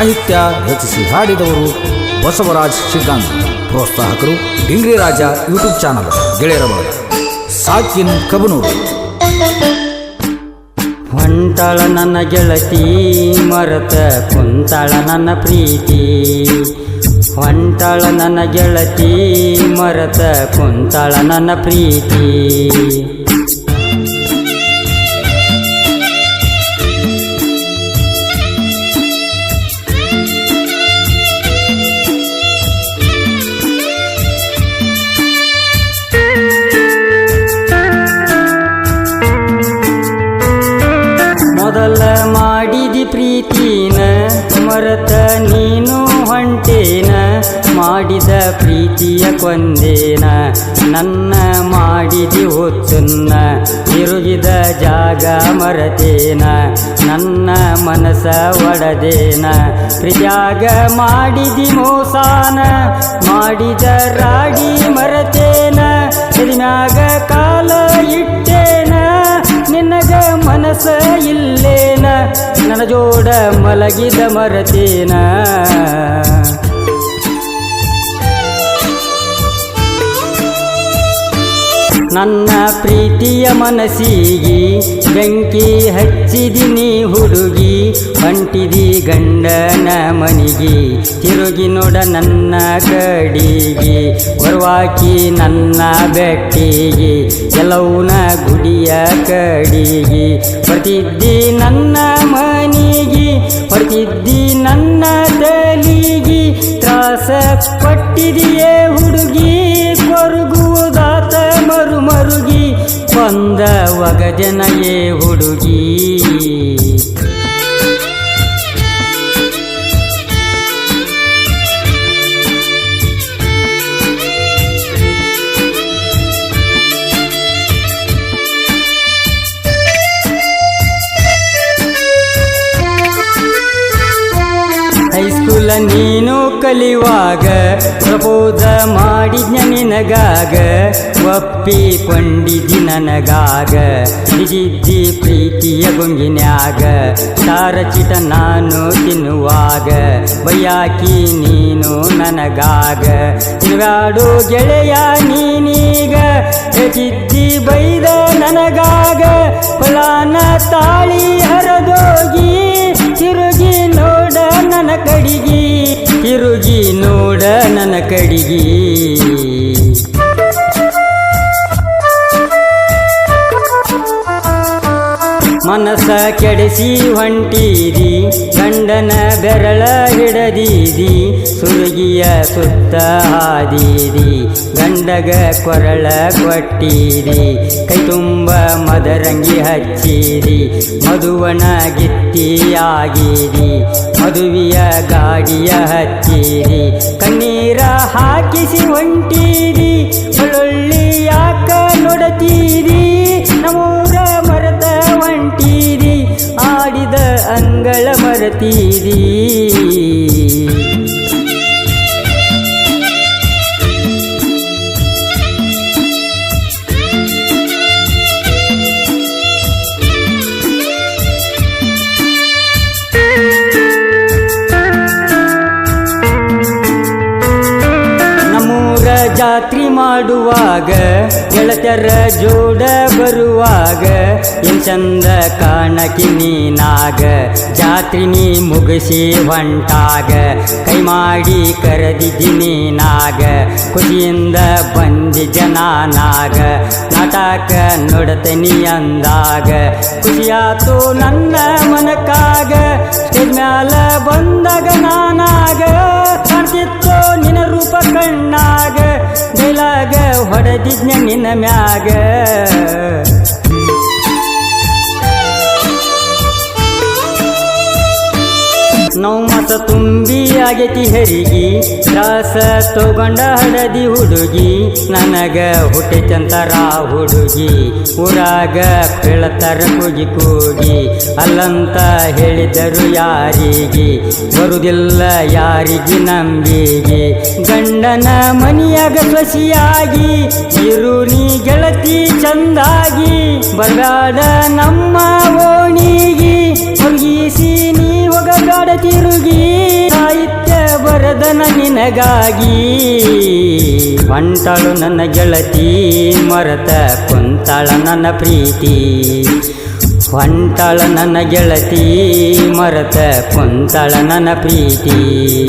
ಸಾಹಿತ್ಯ ರಚಿಸಿ ಹಾಡಿದವರು ಬಸವರಾಜ್ ಶ್ರೀಕಾಂತ್ ಪ್ರೋತ್ಸಾಹಕರು ಡಿಂಗ್ರಿ ರಾಜ ಯೂಟ್ಯೂಬ್ ಚಾನಲ್ ಗೆಳೆಯರ ಸಾಕಿನ್ ಕಬನೂರು. ಹೊಂಟಾಳ ನನ್ನ ಗೆಳತಿ, ಮರತ ಕುಂತಾಳ ನನ್ನ ಪ್ರೀತಿ. ಹೊಂಟಳ ನನ್ನ ಗೆಳತಿ, ಮರತ ಕುಂತಾಳ ನನ್ನ ಪ್ರೀತಿ. ಪ್ರೀತಿಯ ಕೊಂದೇನ, ನನ್ನ ಮಾಡಿದಿ ಹೊತ್ತುನ್ನ, ತಿರುಗಿದ ಜಾಗ ಮರತೇನ, ನನ್ನ ಮನಸ ಒಡದೇನ. ಪ್ರಿಯಾಗ ಮಾಡಿದಿ ಮೋಸಾನ, ಮಾಡಿದ ರಾಡಿ ಮರತೇನ, ಎದಿಮ್ಯಾಗ ಕಾಲ ಇಟ್ಟೇನ, ನಿನಗ ಮನಸ ಇಲ್ಲೇನ, ನನ್ನ ಜೋಡ ಮಲಗಿದ ಮರತೇನ. ನನ್ನ ಪ್ರೀತಿಯ ಮನಸ್ಸಿಗೆ, ಬೆಂಕಿ ಹಚ್ಚಿದಿನಿ ಹುಡುಗಿ ಹೊಂಟಿದಿ ಗಂಡನ ಮನಿಗೆ, ತಿರುಗಿ ನೋಡ ನನ್ನ ಕಡಿಗೆ ಬರುವಾಕಿ ನನ್ನ ಬೆಟ್ಟಿಗೆ ಎಲ್ಲವನ ಗುಡಿಯ ಕಡಿಗೆ ಬರ್ತಿದ್ದಿ ನನ್ನ ಮನಿಗೆ, ಹೊರತಿದ್ದಿ ನನ್ನ ತಲಿಗೆ ತ್ರಾಸ ಪಟ್ಟಿದೆಯೇ ಬಂದ ಒಗಜನಯೇ ಹುಡುಗಿ. ಹೈಸ್ಕೂಲ ನೀನು ಕಲಿವಾಗ ಪ್ರಬೋಧ ಮಾಡಿದ್ನ ನಿನಗಾಗ. ಒಪ್ಪಿಕೊಂಡಿದ್ದಿ ನನಗಾಗ ನಿಜಿದ್ದಿ ಪ್ರೀತಿಯ ಗುಂಗಿನ್ಯಾಗ. ತಾರಚಿತ ನಾನು ತಿನ್ನುವಾಗ ಬಯ್ಯಾಕಿ ನೀನು ನನಗಾಗ. ತಿರುಗಾಡು ಗೆಳೆಯ ನೀನೀಗ ಹೆಚ್ಚಿದ್ದಿ ಬೈದ ನನಗಾಗ. ಫಲಾನ ತಾಳಿ ಹರದೋಗಿ, ತಿರುಗಿ ನೋಡ ನನ ಕಡಿಗಿ, ತಿರುಗಿ ನೋಡ ನನ ಕಡಿಗಿ. ಮನಸ ಕೆಡಿಸಿ ಹೊಂಟೀರಿ, ಗಂಡನ ಬೆರಳ ಹಿಡದೀರಿ, ಸುರುಗಿಯ ಸುತ್ತ ಹಾದೀರಿ, ಗಂಡಗ ಕೊರಳ ಕೊಟ್ಟೀರಿ ಕೈ ತುಂಬ ಮದರಂಗಿ ಹಚ್ಚೀರಿ, ಮಧುವನ ಗಿತ್ತಿಯಾಗಿರಿ, ಮದುವೆಯ ಗಾಡಿಯ ಹಚ್ಚೀರಿ, ಕಣ್ಣೀರ ಹಾಕಿಸಿ ಹೊಂಟೀರಿ ಒಳ್ಳೊಳ್ಳಿ ಯಾಕ ನೋಡತೀರಿ? ಅಂಗಳ ಮರತೀರಿ ಜಾತ್ರಿ ಮಾಡುವಾಗ ಗೆಳತರ ಜೋಡ ಬರುವಾಗ ಎನ್ ಚಂದ ಕಾಣಕಿ ನೀನಾಗ, ಜಾತ್ರಿ ನೀ ಮುಗಿಸಿ ಹೊಂಟಾಗ, ಕೈ ಮಾಡಿ ಕರೆದಿದ್ದಿ ನೀನಾಗ, ಖುಷಿಯಿಂದ ಬಂದಿ ಜನಾನಾಗ ನಾಟಕ ನೋಡತನಿ ಅಂದಾಗ, ಖುಷಿಯಾತು ನನ್ನ ಮನಕಾಗ ಮ್ಯಾಲ ಬಂದಾಗ ನಾನಾಗ ಕಾಣ್ತಿತ್ತು ನಿನ್ನ ಮ್ಯಾಗ ನೌ ಮಸ ತುಂಬಿ ಆಗೇತಿ ಹೆರಿಗಿ, ತ್ರಾಸ ತಗೊಂಡ ಹಡದಿ ಹುಡುಗಿ, ನನಗ ಹುಟ್ಟಿತಂತರ ಹುಡುಗಿ, ಊರಾಗ ಕೇಳತರ ಕೂಗಿ ಕೂಗಿ, ಅಲ್ಲಂತ ಹೇಳಿದರು ಯಾರಿಗೆ? ಬರುದಿಲ್ಲ ಯಾರಿಗೆ ನಂಬಿಗೆ? ಗಂಡನ ಮನಿಯಾಗ ಸಸಿಯಾಗಿ ಇರು ನೀ ಗೆಳತಿ ಚಂದಾಗಿ ಬರಬೇಡ ನಮ್ಮ ಓಣಿಗಿ ಮುಗಿಸಿ ನೀ ತಿರುಗಿ ಸಾಹಿತ್ಯ ವರದನ ನಿನಗಾಗಿ. ಮಂಟಳು ನನ್ನ ಗೆಳತಿ, ಮರತ ಕುಂತಳ ನನ್ನ ಪ್ರೀತಿ. ಹೊಂಟಳ ನನ್ನ ಗೆಳತಿ, ಮರತ ಕುಂತಳ ನನ್ನ ಪ್ರೀತಿ.